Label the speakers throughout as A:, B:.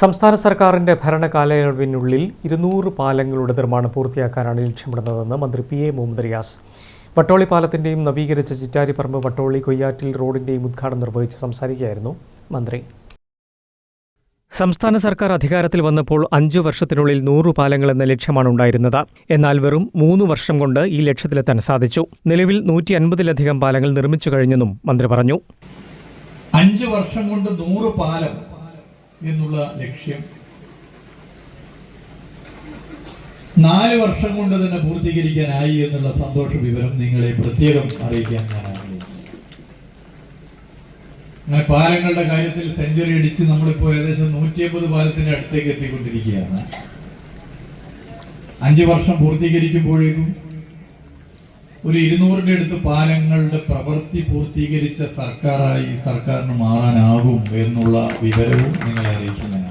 A: സംസ്ഥാന സർക്കാരിന്റെ ഭരണകാലയളവിനുള്ളിൽ ഇരുന്നൂറ് പാലങ്ങളുടെ നിർമ്മാണം പൂർത്തിയാക്കാനാണ് ലക്ഷ്യമിടുന്നതെന്ന് മന്ത്രി പി എ മുഹമ്മദ് റിയാസ്. വട്ടോളി പാലത്തിന്റെയും നവീകരിച്ച ചിറ്റാരിപ്പറമ്പ് വട്ടോളി കൊയ്യാറ്റിൽ റോഡിന്റെയും ഉദ്ഘാടനം നിർവഹിച്ച് സംസാരിക്കുകയായിരുന്നു മന്ത്രി. സംസ്ഥാന സർക്കാർ അധികാരത്തിൽ വന്നപ്പോൾ അഞ്ചു വർഷത്തിനുള്ളിൽ നൂറ് പാലങ്ങൾ എന്ന ലക്ഷ്യമാണ് ഉണ്ടായിരുന്നത്. എന്നാൽ വെറും മൂന്ന് വർഷം കൊണ്ട് ഈ ലക്ഷ്യത്തിലെത്താൻ സാധിച്ചു. നിലവിൽ നൂറ്റി അൻപതിലധികം പാലങ്ങൾ നിർമ്മിച്ചു കഴിഞ്ഞെന്നും മന്ത്രി പറഞ്ഞു.
B: അഞ്ചു വർഷം കൊണ്ട് നൂറ് പാലം എന്നുള്ള ലക്ഷ്യം. നാല് വർഷം കൊണ്ട് തന്നെ പൂർത്തീകരിക്കാനായി എന്നുള്ള സന്തോഷ വിവരം നിങ്ങളെ പ്രത്യേകം അറിയിക്കാൻ ഞാൻ അങ്ങനെ പാലങ്ങളുടെ കാര്യത്തിൽ സെഞ്ചുറി അടിച്ച് നമ്മളിപ്പോൾ ഏകദേശം നൂറ്റി അമ്പത് പാലത്തിന്റെ അടുത്തേക്ക് എത്തിക്കൊണ്ടിരിക്കുകയാണ്. അഞ്ച് വർഷം പൂർത്തീകരിക്കുമ്പോഴേക്കും ഒരു ഇരുന്നൂറിന്റെ അടുത്ത് പാലങ്ങളുടെ പ്രവൃത്തി പൂർത്തീകരിച്ച സർക്കാരായി സർക്കാരിന് മാറാനാകും എന്നുള്ള വിവരവും നിങ്ങൾ അറിയിക്കുന്നതാണ്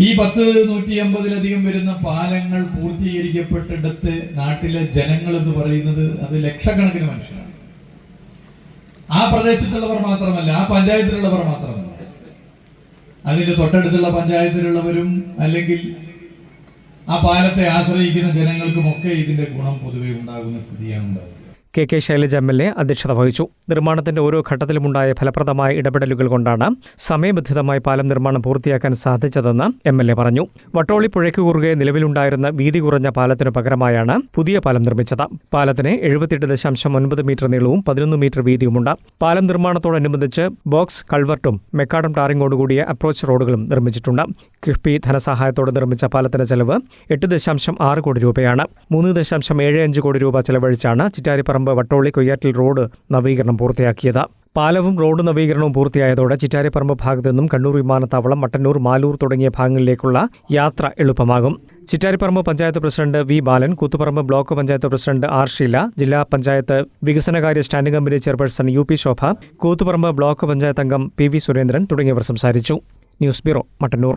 B: ഈ പത്ത് നൂറ്റി അമ്പതിലധികം വരുന്ന പാലങ്ങൾ പൂർത്തീകരിക്കപ്പെട്ടിടത്ത് നാട്ടിലെ ജനങ്ങൾ എന്ന് പറയുന്നത് അത് ലക്ഷക്കണക്കിന് മനുഷ്യരാണ്. ആ പ്രദേശത്തുള്ളവർ മാത്രമല്ല ആ പഞ്ചായത്തിലുള്ളവർ മാത്രമല്ല. അതിന്റെ തൊട്ടടുത്തുള്ള പഞ്ചായത്തിലുള്ളവരും അല്ലെങ്കിൽ ആ പാലത്തെ ആശ്രയിക്കുന്ന ജനങ്ങൾക്കുമൊക്കെ ഇതിന്റെ ഗുണം പൊതുവെ ഉണ്ടാകുന്ന സ്ഥിതിയാണ് ഉണ്ടാകുന്നത്
A: K K Shailaja M L A അധ്യക്ഷത വഹിച്ചു. നിർമ്മാണത്തിന്റെ ഓരോ ഘട്ടത്തിലുമുണ്ടായ ഫലപ്രദമായ ഇടപെടലുകൾ കൊണ്ടാണ് സമയബന്ധിതമായി പാലം നിർമ്മാണം പൂർത്തിയാക്കാൻ സാധിച്ചതെന്ന് എം എൽ എ പറഞ്ഞു. വട്ടോളി പുഴയ്ക്ക് കുറുകെ നിലവിലുണ്ടായിരുന്ന വീതി കുറഞ്ഞ പാലത്തിനു പകരമായാണ് പുതിയ പാലം നിർമ്മിച്ചത്. പാലത്തിന് എഴുപത്തിയെട്ട് ദശാംശം ഒൻപത് മീറ്റർ നീളവും പതിനൊന്ന് മീറ്റർ വീതിയുമുണ്ട്. പാലം നിർമ്മാണത്തോടനുബന്ധിച്ച് ബോക്സ് കൾവർട്ടും മെക്കാഡം ടാറിങ്ങോടുകൂടിയ അപ്രോച്ച് റോഡുകളും നിർമ്മിച്ചിട്ടുണ്ട്. കിഫ്ബി ധനസഹായത്തോടെ നിർമ്മിച്ച പാലത്തിന്റെ ചെലവ് എട്ട് ദശാംശം ആറ് കോടി രൂപയാണ്. മൂന്ന് ദശാംശം ഏഴ് അഞ്ച് കോടി രൂപ ചെലവഴിച്ചാണ് ചിറ്റാരിപ്പറമ്പ് വട്ടോളി കൊയ്യാറ്റിൽ റോഡ് നവീകരണം പൂർത്തിയാക്കിയത്. പാലവും റോഡ് നവീകരണവും പൂർത്തിയായതോടെ ചിറ്റാരിപ്പറമ്പ് ഭാഗത്തു നിന്നും കണ്ണൂർ വിമാനത്താവളം മട്ടന്നൂർ മാലൂർ തുടങ്ങിയ ഭാഗങ്ങളിലേക്കുള്ള യാത്ര എളുപ്പമാകും. Chittariparamba panchayat president V. Balan Koothuparamba block panchayat president R. Sheela ജില്ലാ പഞ്ചായത്ത് വികസനകാര്യ standing committee chairperson U. P. Shobha Koothuparamba block panchayat അംഗം പി. വി. സുരേന്ദ്രൻ തുടങ്ങിയവർ സംസാരിച്ചു. News bureau Mattannur.